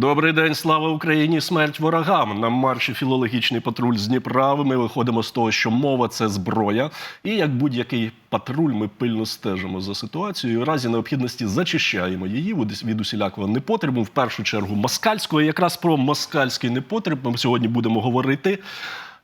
Добрий день, слава Україні! Смерть ворогам. На марші філологічний патруль з Дніпра. Ми виходимо з того, що мова це зброя. І як будь-який патруль, ми пильно стежимо за ситуацією. У разі необхідності зачищаємо її від- усілякого непотребу. В першу чергу москальського. Якраз про москальський непотреб ми сьогодні будемо говорити.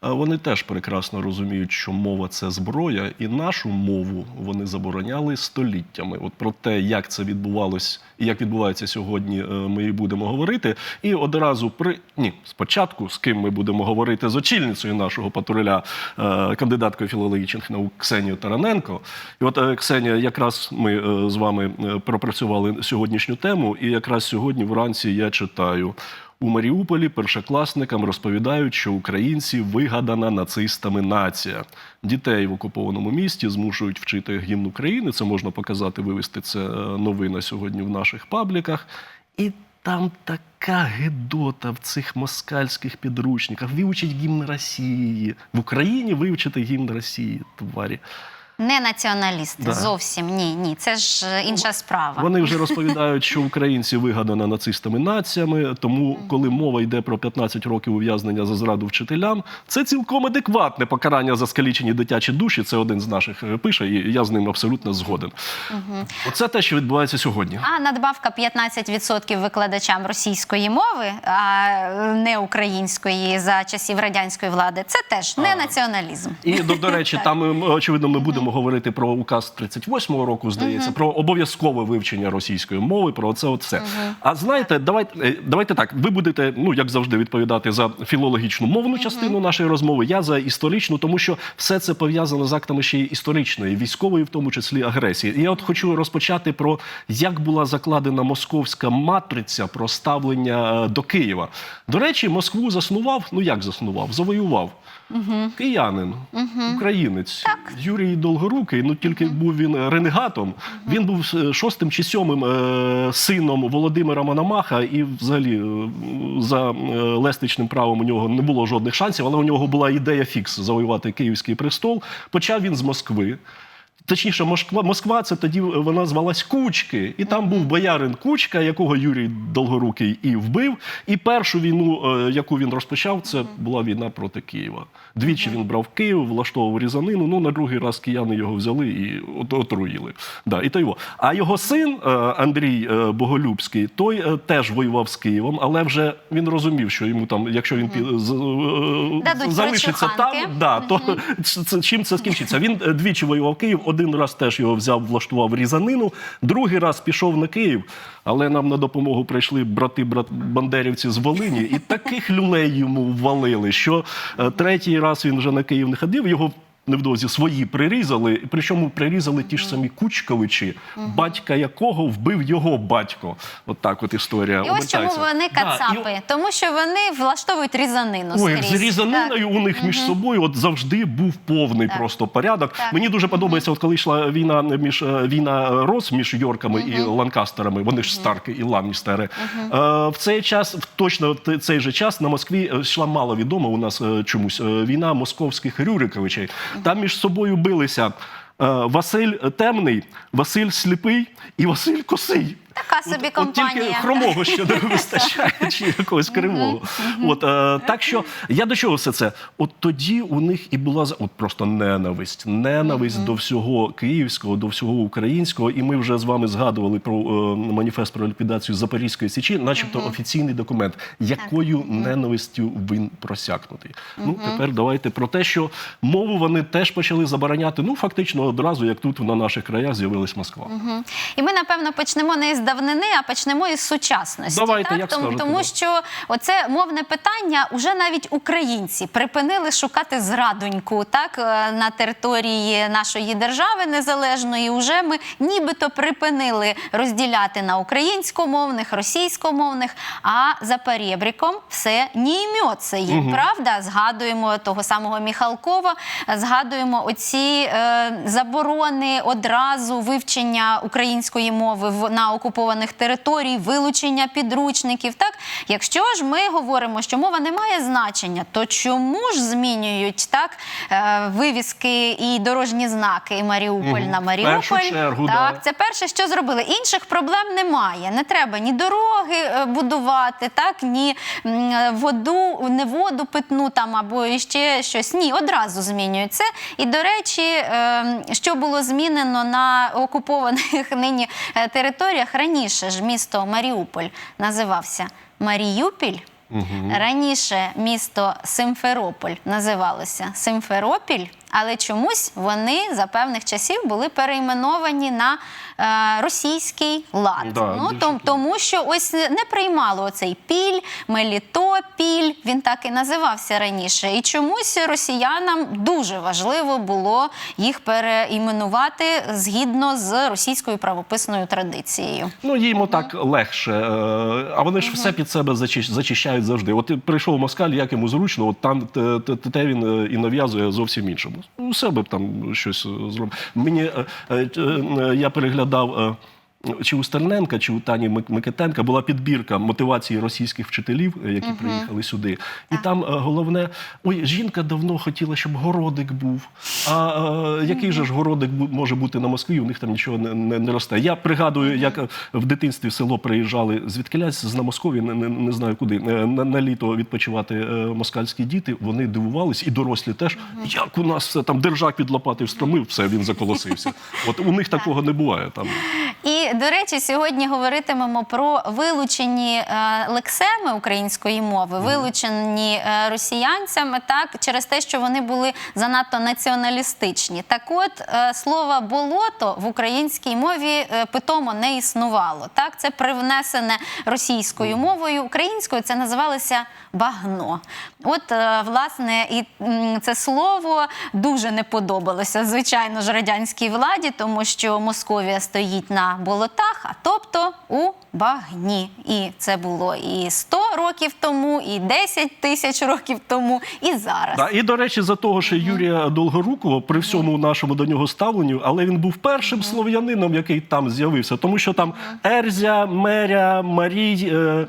А Вони теж прекрасно розуміють, що мова це зброя, і нашу мову вони забороняли століттями. От про те, як це відбувалось і як відбувається сьогодні, е, ми і будемо говорити. І одразу при ні, спочатку з ким ми будемо говорити з очільницею нашого патруля, е, кандидаткою філологічних наук Ксенією Тараненко. І от е, Ксенія, якраз ми е, з вами е, пропрацювали сьогоднішню тему, і якраз сьогодні вранці я читаю. У Маріуполі першокласникам розповідають, що українці вигадана нацистами нація. Дітей в окупованому місті змушують вчити гімн України. Це можна показати, вивести це е, новина сьогодні в наших пабліках. І там така гидота в цих москальських підручниках. Вивчить гімн Росії. В Україні вивчити гімн Росії, тварі. Не націоналісти, Да. зовсім ні, ні. Це ж е, інша справа. Вони вже розповідають, що українці вигадано нацистами націями. Тому, коли мова йде про 15 років ув'язнення за зраду вчителям, це цілком адекватне покарання за скалічені дитячі душі. Це один з наших е, пише, і я з ним абсолютно згоден. Оце те, що відбувається сьогодні. А надбавка 15% викладачам російської мови, а не української за часів радянської влади. Це теж не націоналізм. І до, до речі, там очевидно ми будемо говорити про указ 38-го року, здається, про обов'язкове вивчення російської мови. Про це от все. А знаєте, давайте е, давайте так. Ви будете, ну як завжди, відповідати за філологічну мовну частину нашої розмови. Я за історичну, тому що все це пов'язано з актами ще й історичної, військової, в тому числі агресії. І я от хочу розпочати про як була закладена московська матриця про ставлення е, до Києва. До речі, Москву заснував. Ну як заснував? Завоював. Киянин, українець Юрій Долгорукий. Ну тільки був він ренегатом. Він був е, шостим чи сьомим е, сином Володимира Мономаха, і взагалі е, за е, лестичним правом у нього не було жодних шансів, але у нього була ідея фікс завоювати Київський престол. Почав він з Москви. Точніше, Москва, Москва це тоді вона звалась Кучки, і там був боярин Кучка, якого Юрій Долгорукий і вбив. І першу війну, е, яку він розпочав, це була війна проти Києва. Двічі він брав Київ, влаштовував різанину. Ну на другий раз кияни його взяли і отруїли. Да, і то його. А його син е, Андрій е, Боголюбський, той е, теж воював з Києвом, але вже він розумів, що йому там, якщо він е, залишиться там, да, то чим це скінчиться? Він е, двічі воював Київ, один раз теж його взяв, влаштував різанину, другий раз пішов на Київ, але нам на допомогу прийшли брати брат бандерівці з Волині, і таких люлей йому ввалили, що е, третій раз він вже на Київ не ходив. Його невдовзі свої прирізали, причому прирізали ті ж самі Кучковичі, батька якого вбив його батько. От так от історія. І ось чому вони Да, і кацапи, тому що вони влаштовують різанину Ой, скрізь. з різаниною Так. у них між собою от завжди був повний Так. просто порядок. Так. Мені дуже подобається, от коли йшла війна між е, війна Рос між Йорками і Ланкастерами. Вони ж Старки і Ланністери. Е, в цей час, точно в цей же час, на Москві е, йшла мало відома у нас е, чомусь війна московських Рюриковичей. Там між собою билися. е, Василь Темний, Василь Сліпий і Василь Косий. Така собі От тільки компанія. хромого ще не вистачає, чи якогось кривого. От, е, так що я до чого все це? От тоді у них і була от просто ненависть. Ненависть до всього київського, до всього українського. І ми вже з вами згадували про е, маніфест про ліквідацію Запорізької січі, начебто офіційний документ, якою ненавистю він просякнутий. Ну тепер давайте про те, що мову вони теж почали забороняти. Ну фактично одразу, як тут на наших краях з'явилась Москва. І ми, напевно, почнемо не з давнини, а почнемо із сучасності. Давайте, так? як тому, скажете, тому да. що оце мовне питання уже навіть українці припинили шукати зрадоньку так, е, на території нашої держави незалежної. Уже ми нібито припинили розділяти на українськомовних, російськомовних, а за перебріком все не йметься їм, правда? Згадуємо того самого Міхалкова, згадуємо оці е, заборони одразу вивчення української мови в на окупованій окупованих територій, вилучення підручників. Так, якщо ж ми говоримо, що мова не має значення, то чому ж змінюють так е, вивіски і дорожні знаки Маріуполь на Маріуполь? чергу, так, да. це перше, що зробили. Інших проблем немає. Не треба ні дороги е, будувати, так ні е, воду, не воду питну там або ще щось. Ні, одразу змінюють це. І до речі, е, що було змінено на окупованих нині територіях раніше ж місто Маріуполь називався Маріюпіль. Раніше місто Симферополь називалося Симферопіль, але чомусь вони за певних часів були перейменовані на е, російський лад. Да, ну, дуже том- тому що ось не приймало оцей піль, Мелітопіль, він так і називався раніше. І чомусь росіянам дуже важливо було їх переіменувати згідно з російською правописною традицією. Ну, їм так легше. е, А вони ж все під себе зачищ- зачищають завжди. От прийшов москаль, як йому зручно, от там те, він е, і нав'язує зовсім іншому. У себе б там щось зробив. Мені е, е, е, я переглядав. Чи у Стерненка, чи у Тані Микитенка була підбірка мотивації російських вчителів, е, які приїхали сюди. І там е, головне: ой, жінка давно хотіла, щоб городик був. А е, який же ж городик може бути на Москві? У них там нічого не, не, не росте. Я пригадую, як е, в дитинстві в село приїжджали звідкилясь з Намоскові, не, не, не знаю куди, на, на літо відпочивати москальські діти. Вони дивувались, і дорослі теж. Як у нас все там держак під лопати встромив, все він заколосився. От у них такого не буває там. І до речі, сьогодні говоритимемо про вилучені е, лексеми української мови, вилучені е, росіянцями, так через те, що вони були занадто націоналістичні. Так, от е, слово болото в українській мові питомо не існувало. Так, це привнесене російською мовою. Українською це називалося багно. От, власне, і це слово дуже не подобалося, звичайно ж, радянській владі, тому що Московія стоїть на болотах, а тобто у багні. І це було і 100 років тому, і 10 тисяч років тому, і зараз. Да, і до речі, за того, що Юрія Долгорукова при всьому нашому до нього ставленню, але він був першим слов'янином, який там з'явився, тому що там Ерзя, Меря, Марій, е, е,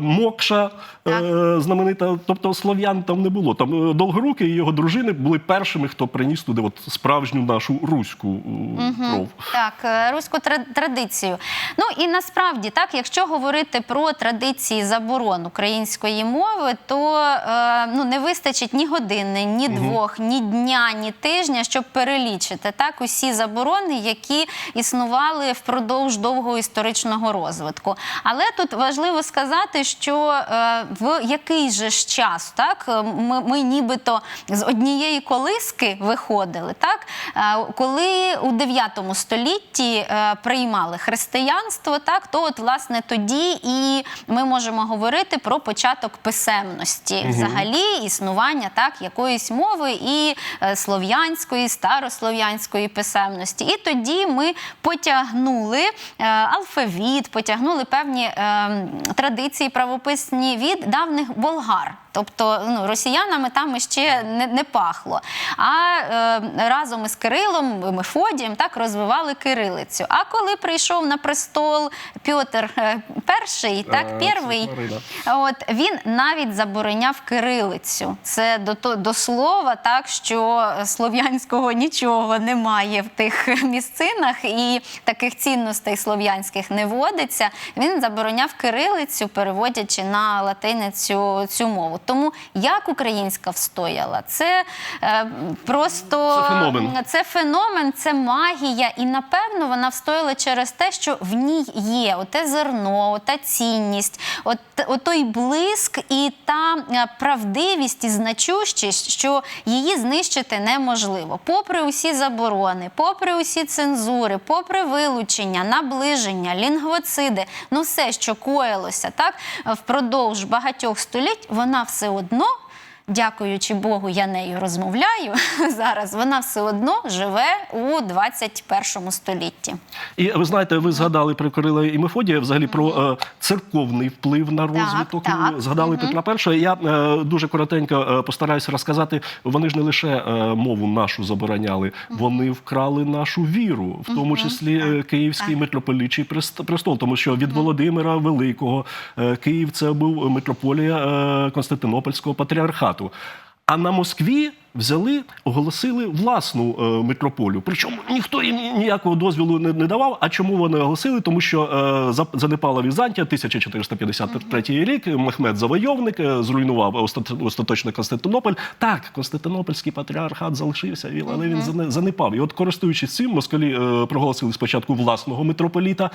Мокша е, знаменита, тобто слов'ян там не було. Там е, Долгорукий і його дружини були першими, хто приніс туди от справжню нашу руську е, кров. Так, е, руську традицію. Ну і насправді, так, якщо говорити про традиції заборон української мови, то е, ну, не вистачить ні години, ні двох, ні дня, ні тижня, щоб перелічити так усі заборони, які існували впродовж довгого історичного розвитку. Але тут важливо сказати, що е, в який же ж час, так ми, ми нібито з однієї колиски виходили, так Е, коли у 9 столітті приймали християнство, так то от власне тоді і ми можемо говорити про початок писемності, взагалі існування так якоїсь мови і е, слов'янської, старослов'янської писемності. І тоді ми потягнули е, алфавіт, потягнули певні е, традиції правописні від давних болгар. Тобто ну, росіянами там ще не, не пахло. А е, разом із Кирилом, Мефодієм так розвивали кирилицю. А коли прийшов на престол Пьотр е, І, так, Е, перший. От він навіть забороняв кирилицю. Це до, то- до слова, так що слов'янського нічого немає в тих місцинах, і таких цінностей слов'янських не водиться. Він забороняв кирилицю, переводячи на латиницю цю мову. Тому як українська встояла, це е, просто Це феномен. це феномен, це магія, і напевно вона встояла через те, що в ній є оте зерно, ота цінність, от, отой блиск і та е, правдивість і значущість, що її знищити неможливо. Попри усі заборони, попри усі цензури, попри вилучення, наближення, лінгвоциди, ну все, що коїлося так впродовж багатьох століть, вона все одно дякуючи Богу, я нею розмовляю зараз. Вона все одно живе у 21 столітті. І ви знаєте, ви згадали про Кирила і Мефодія, взагалі про е, церковний вплив на розвиток. так. Ви Згадали Петра І. Я е, дуже коротенько е, постараюся розказати. Вони ж не лише е, мову нашу забороняли, вони вкрали нашу віру, в тому числі е, Київський митрополічий прест- престол, тому що від Володимира Великого е, Київ це був митрополія е, Константинопольського патріархату. А на Москві взяли, оголосили власну е, митрополію. Причому ніхто їм ніякого дозволу не, не давав. А чому вони оголосили? Тому що е, за- занепала Візантія, 1453 рік. Мехмед Завойовник е, зруйнував остат- остаточно Константинополь. Так, Константинопольський патріархат залишився, але він зане- занепав. І от, користуючись цим, москалі е, проголосили спочатку власного митрополіта,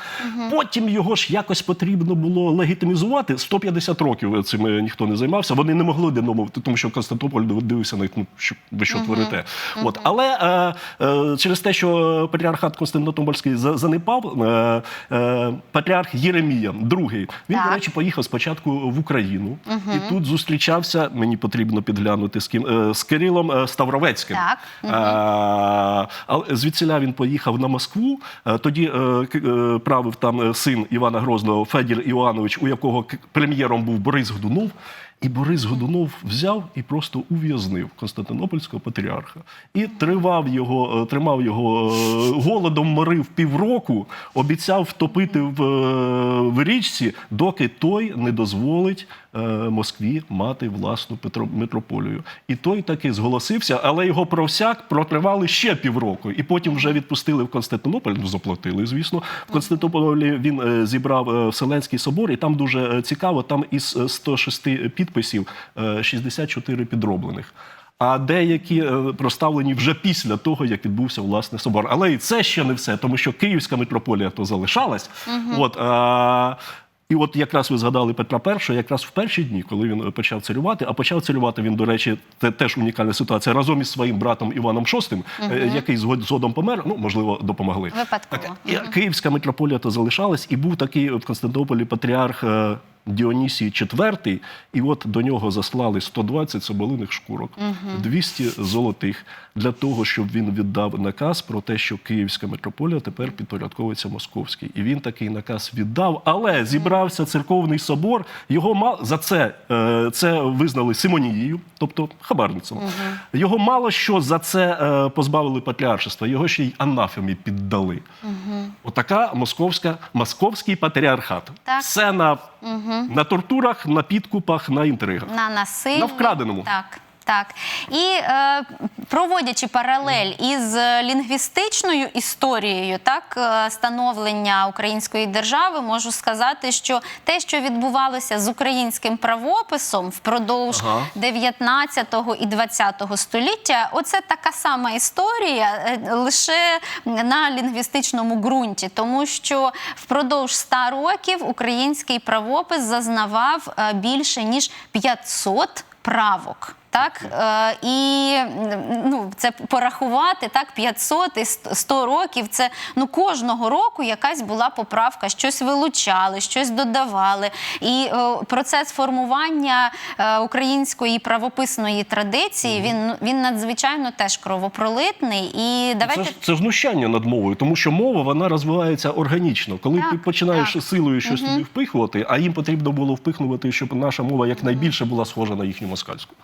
потім його ж якось потрібно було легітимізувати. 150 років цим е, ніхто не займався. Вони не могли домовити, тому що Константинополь дивився на них, ну що ви що творите. От але е, е, через те, що патріархат Константинопольський занепав, е, е, патріарх Єремія, другий, він, Так. до речі, поїхав спочатку в Україну і тут зустрічався. Мені потрібно підглянути з ким е, з Кирилом е, Ставровецьким. Так. Е, Але звідсіля він поїхав на Москву. Е, Тоді е, е, правив там е, син Івана Грозного Федір Іоанович, у якого прем'єром був Борис Годунов. І Борис Годунов взяв і просто ув'язнив Константинопольського патріарха. І тривав його, е, тримав його е, голодом, морив півроку, обіцяв втопити е, в річці, доки той не дозволить е, Москві мати власну митрополію. І той таки зголосився, але його про всяк протривали ще півроку. І потім вже відпустили в Константинополь. Ну заплатили, звісно. В Константинополі він е, зібрав е, Вселенський собор, і там дуже цікаво. Там із е, 106 підписів е, 64 підроблених. А деякі е, проставлені вже після того, як відбувся власне собор. Але і це ще не все, тому що Київська митрополія то залишалась. От, а, і от якраз ви згадали Петра І, якраз в перші дні, коли він почав царювати, а почав царювати він, до речі, це теж унікальна ситуація разом із своїм братом Іваном VI, е, який згод- згодом помер. Ну можливо, допомогли. Випадково. І Київська митрополія то залишалась, і був такий в Константинополі патріарх е, Діонісій IV, і от до нього заслали 120 соболиних шкурок, 200 золотих для того, щоб він віддав наказ про те, що Київська митрополія тепер підпорядковується московській. І він такий наказ віддав, але зібрався церковний собор. Його мал за це, е, це визнали симонією, тобто хабарницем. Його мало що за це е, позбавили патріаршества, його ще й анафемі піддали. Отака московська, московський патріархат. Так. Все на, на тортурах, на підкупах, на інтригах. на насилі. На вкраденому. Так. Так, і е, проводячи паралель із лінгвістичною історією, так е, становлення української держави, можу сказати, що те, що відбувалося з українським правописом впродовж Ага. 19 і 20 століття, оце така сама історія, е, лише на лінгвістичному ґрунті, тому що впродовж 100 років український правопис зазнавав е, більше ніж 500 правок. Так е, і ну це порахувати так 500 і 100 років. Це ну кожного року якась була поправка, щось вилучали, щось додавали. І е, процес формування е, української правописної традиції він він надзвичайно теж кровопролитний. І Це давайте ж це знущання над мовою, тому що мова вона розвивається органічно. Коли Так, ти починаєш так. силою щось туди впихувати, а їм потрібно було впихнути, щоб наша мова якнайбільше була схожа на їхню москальську.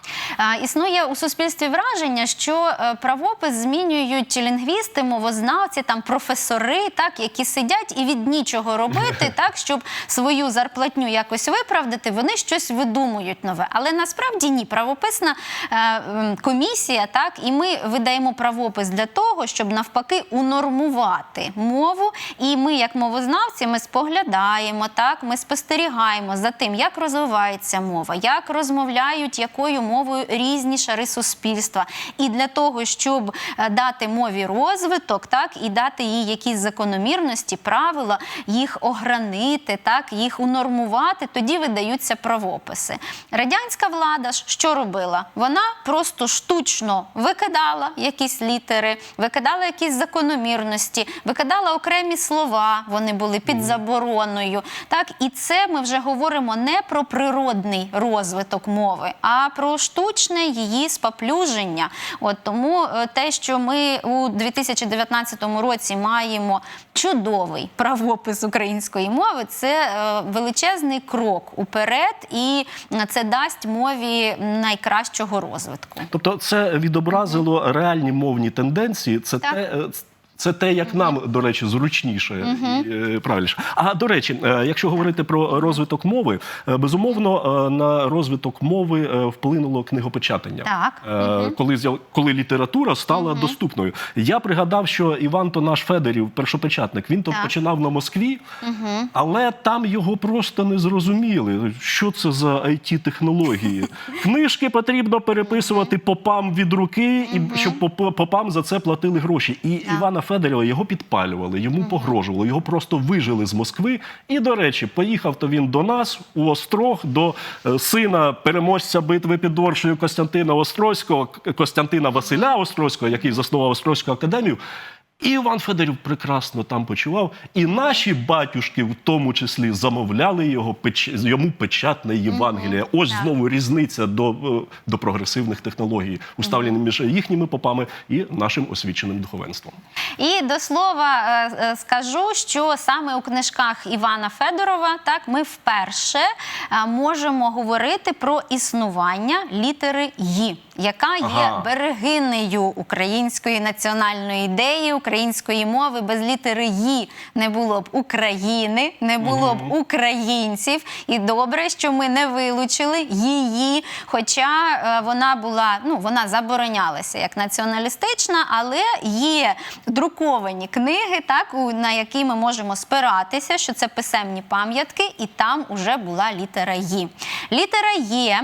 Існує у суспільстві враження, що е, правопис змінюють лінгвісти, мовознавці, там професори, так які сидять і від нічого робити, так щоб свою зарплатню якось виправдати, вони щось видумують нове. Але насправді ні, правописна е, комісія, так і ми видаємо правопис для того, щоб навпаки унормувати мову. І ми, як мовознавці, ми споглядаємо, так ми спостерігаємо за тим, як розвивається мова, як розмовляють якою мовою різні шари суспільства. І для того, щоб е, дати мові розвиток, так і дати їй якісь закономірності, правила, їх огранити, так їх унормувати, тоді видаються правописи. Радянська влада ж що робила? Вона просто штучно викидала якісь літери, викидала якісь закономірності, викидала окремі слова. Вони були під забороною. Так, і це ми вже говоримо не про природний розвиток мови, а про штучний штучне її споплюження. От тому е, те, що ми у 2019 році маємо чудовий правопис української мови, це е, величезний крок уперед, і е, це дасть мові найкращого розвитку. Тобто, це відобразило реальні мовні тенденції. Це Так. те. Це те, як нам, до речі, зручніше і е, правильніше. А до речі, е, якщо говорити про розвиток мови, е, безумовно на розвиток мови вплинуло книгопечатання. Так. Коли коли література стала доступною. Я пригадав, що Іван то наш Федорів, першопечатник, він то починав на Москві, але там його просто не зрозуміли. Що це за it технології Книжки потрібно переписувати попам від руки, і щоб поп- попам за це платили гроші. І Івана Федорєва його підпалювали, йому погрожували, його просто вижили з Москви. І, до речі, поїхав то він до нас у Острог, до е, сина переможця битви під Оршею Костянтина Острозького, Костянтина Василя Острозького, який заснував Острозьку академію. І Іван Федорів прекрасно там почував. І наші батюшки, в тому числі, замовляли його печ... йому печатне Євангеліє. Ось так. знову різниця до, е, до прогресивних технологій, уставлені між їхніми попами і нашим освіченим духовенством. І до слова е, е, скажу, що саме у книжках Івана Федорова так ми вперше можемо говорити про існування літери «ї», яка є Ага. берегинею української національної ідеї, української мови. Без літери «ї» не було б України, не було б українців. І добре, що ми не вилучили її, хоча е, вона була, ну вона заборонялася як націоналістична, але є друковані книги, так у- на які ми можемо спиратися, що це писемні пам'ятки, і там уже була літера «ї». Літера «є»,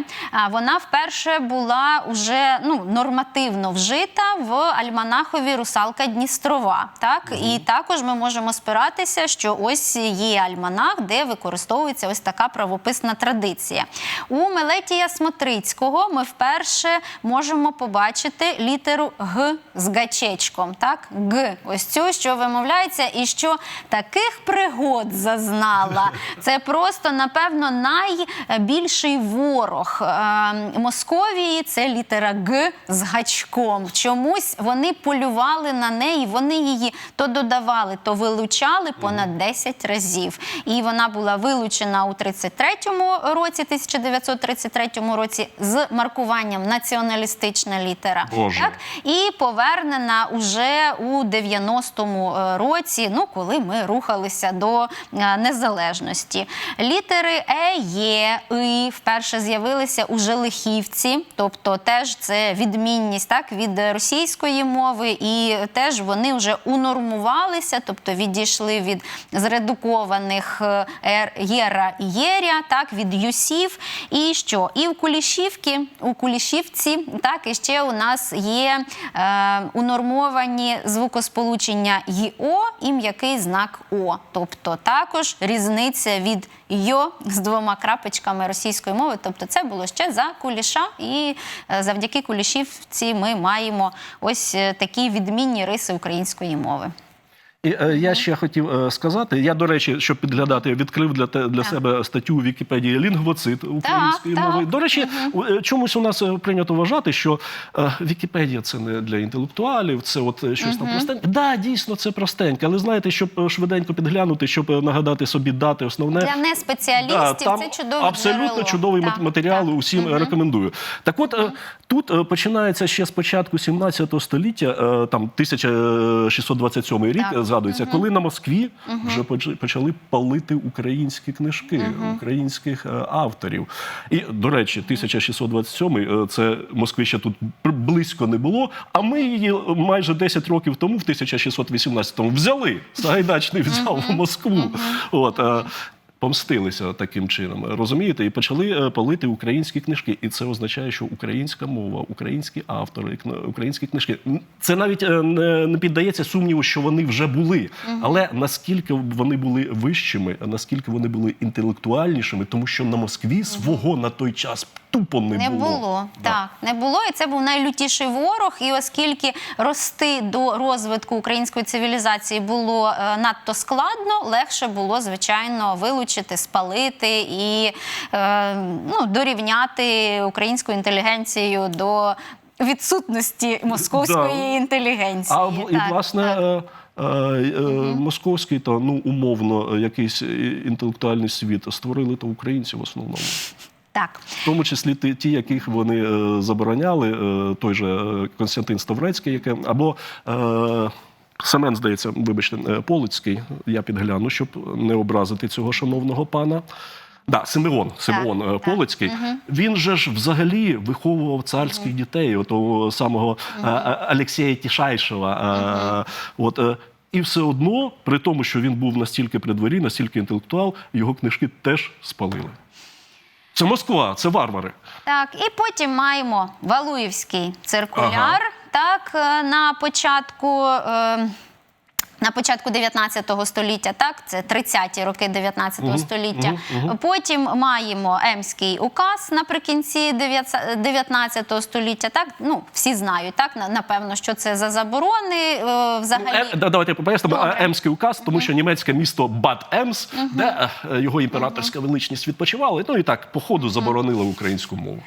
вона вперше була уже ну нормативно вжита в альманахові Русалка Дністрова. Так і також ми можемо спиратися, що ось є альманах, де використовується ось така правописна традиція. У Мелетія Смотрицького ми вперше можемо побачити літеру Г з гачечком. Так, Г, ось цю, що вимовляється, і що таких пригод зазнала. Це просто, напевно, найбільший ворог е, Московії. Це літера Г з гачком. Чомусь вони полювали на неї, вони її то додавали, то вилучали понад 10 разів. І вона була вилучена у 33-му році, 1933 році, з маркуванням націоналістична літера. Боже. Так? І повернена уже у 90-му е, році, ну коли ми рухалися до е, незалежності. Літери Е, Є, І вперше з'явилися у Желихівці, тобто теж це відмінність так від російської мови, і теж вони вже унормувалися, тобто відійшли від зредукованих е, ер, єра і єря, так від юсів. І що? І в Кулішівці, у Кулішівці, так і ще у нас є е, унормовані звукосполучення ЙО і м'який знак О. Тобто також різниця від йо з двома крапочками російської мови. Тобто це було ще за куліша, і е, завдяки кулішівці ми маємо ось е, такі відмінні риси української мови. І е, я ще хотів е, сказати. Я, до речі, щоб підглядати, відкрив для те для Так. себе статтю у Вікіпедії лінгвоцит української Так, мови. так. До речі, е, чомусь у нас прийнято вважати, що е, Вікіпедія це не для інтелектуалів, це от щось там простеньке. Да, дійсно, це простеньке, але знаєте, щоб швиденько підглянути, щоб нагадати собі дати основне. Для неспеціалістів Да, там це чудове абсолютно джерело. чудовий Так, матеріал. так. Усім е, рекомендую. Так, от тут починається ще з початку 17 століття, там 1627 рік Так. uh -huh. коли на Москві вже почали палити українські книжки, українських е, авторів. І до речі, 1627-й, це Москви ще тут близько не було. А ми її майже 10 років тому, в 1618-му, взяли. Сагайдачний взяв Москву. От е, помстилися таким чином, розумієте, і почали е, палити українські книжки. І це означає, що українська мова, українські автори, українські книжки. Це навіть е, не, не піддається сумніву, що вони вже були. Але наскільки вони були вищими, наскільки вони були інтелектуальнішими, тому що на Москві свого на той час тупо не, Не було. було, Да. так не було, і це був найлютіший ворог. І оскільки рости до розвитку української цивілізації було е, надто складно, легше було звичайно вилучити спалити і е, ну, дорівняти українську інтелігенцію до відсутності московської Да. інтелігенції. А в- і власне так. е, е, е, московський та ну умовно якийсь інтелектуальний світ створили то українці в основному. Так. В тому числі ті, яких вони е, забороняли, е, той же е, Константин Ставрецький, яке або Семен, здається, вибачте, Полицький, я підгляну, щоб не образити цього шановного пана. Да, Симеон, Симеон так. Полицький. Він же ж взагалі виховував царських дітей, от того самого Олексія Тішайшева. От, і все одно, при тому, що він був настільки при дворі, настільки інтелектуал, його книжки теж спалили. Це Москва, це варвари. Так, і потім маємо Валуївський циркуляр. Ага. Так, е, на початку. Е, на початку 19 століття, так, це 30-ті роки 19 століття. Потім маємо Емський указ наприкінці 19 століття. Так, ну всі знають, так на- напевно, що це за заборони е, взагалі. Е, Давайте пояснимо Е, Емський указ, тому що німецьке місто Бад Емс, де е, його імператорська величність відпочивали, ну і так по ходу заборонили українську мову.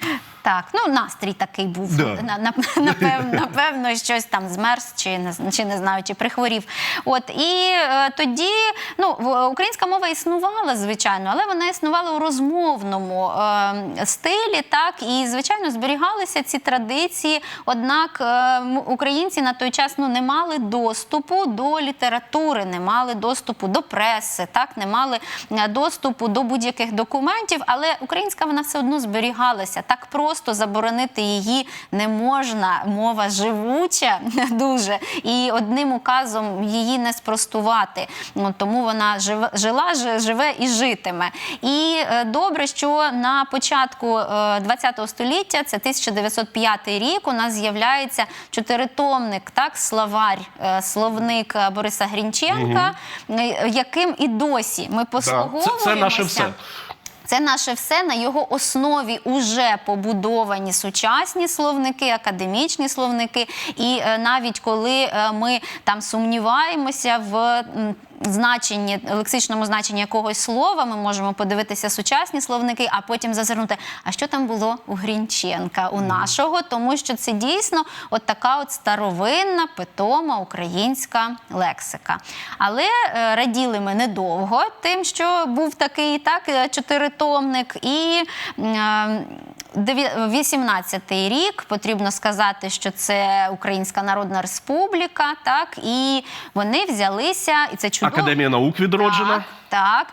Так, ну настрій такий був. Да. На, на, напевно, напевно, щось там змерз, чи не, чи не знаю, чи прихворів. От і е, тоді ну, українська мова існувала, звичайно, але вона існувала у розмовному е, стилі, так, і звичайно зберігалися ці традиції. Однак е, українці на той час ну, не мали доступу до літератури, не мали доступу до преси, так, не мали е, доступу до будь-яких документів, але українська вона все одно зберігалася. Так просто заборонити її не можна. Мова живуча дуже, і одним указом її не спростувати. Ну, тому вона живе, жила, жи- живе і житиме. І е, добре, що на початку е, століття, це 1905 рік, у нас з'являється чотиритомник, так, словарь, е, словник Бориса Грінченка, е, яким і досі ми Це, це наше все. Це наше все на його основі уже побудовані сучасні словники, академічні словники. І е, навіть коли е, ми там сумніваємося в значенні, лексичному значенні якогось слова, ми можемо подивитися сучасні словники, а потім зазирнути, а що там було у Грінченка, у нашого, тому що це дійсно от така от старовинна, питома українська лексика. Але е, раділи ми недовго тим, що був такий так е, чотиритомник, і е, 18-й рік потрібно сказати, що це Українська Народна Республіка, так і вони взялися, і це чудово. Академія наук відроджена. Так.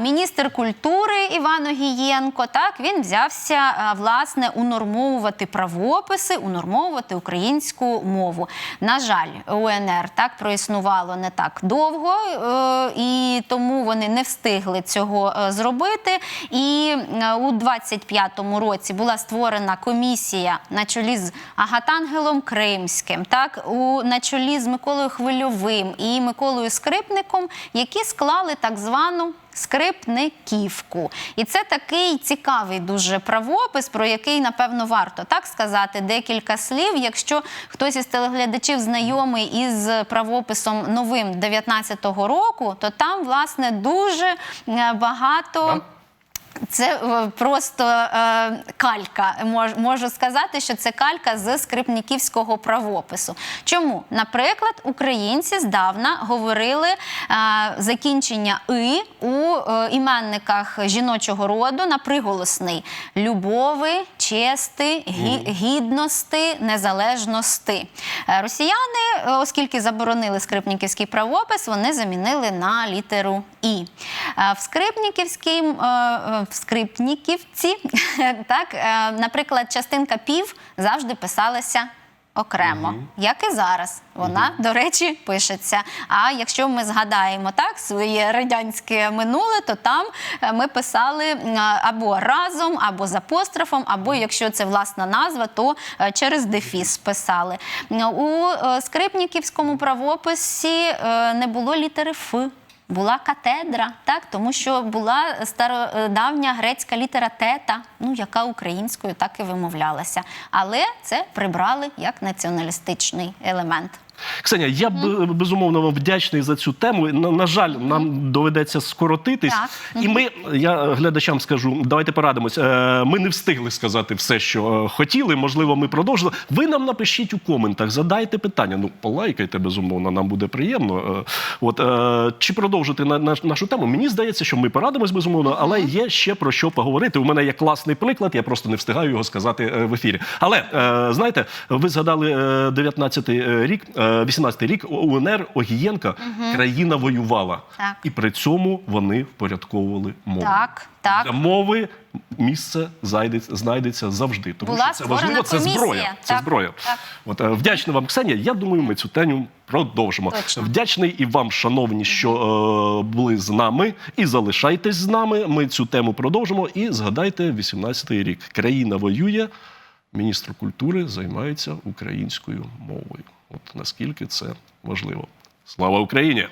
Міністр культури Іван Огієнко, так, він взявся власне унормовувати правописи, унормовувати українську мову. На жаль, УНР так проіснувало не так довго, е, і тому вони не встигли цього е, зробити. І е, у 25-му році була створена комісія на чолі з Агатангелом Кримським, так, у, на чолі з Миколою Хвильовим і Миколою Скрипником, які склали так звану скрипниківку. І це такий цікавий дуже правопис, про який, напевно, варто так сказати декілька слів. Якщо хтось із телеглядачів знайомий із правописом новим 19-го року, то там, власне, дуже е, багато. Це е, просто е, калька. Мож, можу сказати, що це калька з скрипниківського правопису. Чому? Наприклад, українці здавна говорили е, закінчення и у е, іменниках жіночого роду на приголосний любови, чести, гі, гідності, незалежності. Е, Росіяни, е, оскільки заборонили скрипниківський правопис, вони замінили на літеру і. Е, В скрипниківській е, е, в скрипниківці, так, е, наприклад, частинка пів завжди писалася. Окремо, як і зараз, вона, до речі, пишеться. А якщо ми згадаємо так своє радянське минуле, то там е, ми писали або разом, або з апострофом, або якщо це власна назва, то е, через дефіс писали. У е, скрипниківському правописі е, не було літери Ф. Була катедра, так тому що була стародавня грецька літера тета, ну яка українською так і вимовлялася. Але це прибрали як націоналістичний елемент. Ксенія, я б безумовно вам вдячний за цю тему. На, на жаль, нам доведеться скоротитись. Так. І ми, я глядачам скажу, давайте порадимось. Е, Ми не встигли сказати все, що е, хотіли. Можливо, ми продовжили. Ви нам напишіть у коментах, задайте питання. Ну, полайкайте, безумовно, нам буде приємно. Е, От е, чи продовжити на, на нашу тему? Мені здається, що ми порадимось безумовно, але є ще про що поговорити. У мене є класний приклад, я просто не встигаю його сказати е, в ефірі. Але е, знаєте, ви згадали е, 19-й рік, е, 18-й рік УНР Огієнка країна воювала, Так. і при цьому вони впорядковували мову. Так, так. Для мови місце знайдеться, знайдеться завжди. Тому Була що це важливо, це комісія. зброя. Це Так, зброя. так. От е, вдячний вам, Ксенія. Я думаю, ми цю тему продовжимо. Точно. Вдячний і вам, шановні, що е, були з нами, і залишайтесь з нами. Ми цю тему продовжимо. І згадайте 18-й рік. Країна воює. Міністр культури займається українською мовою. От наскільки це можливо. Слава Україні!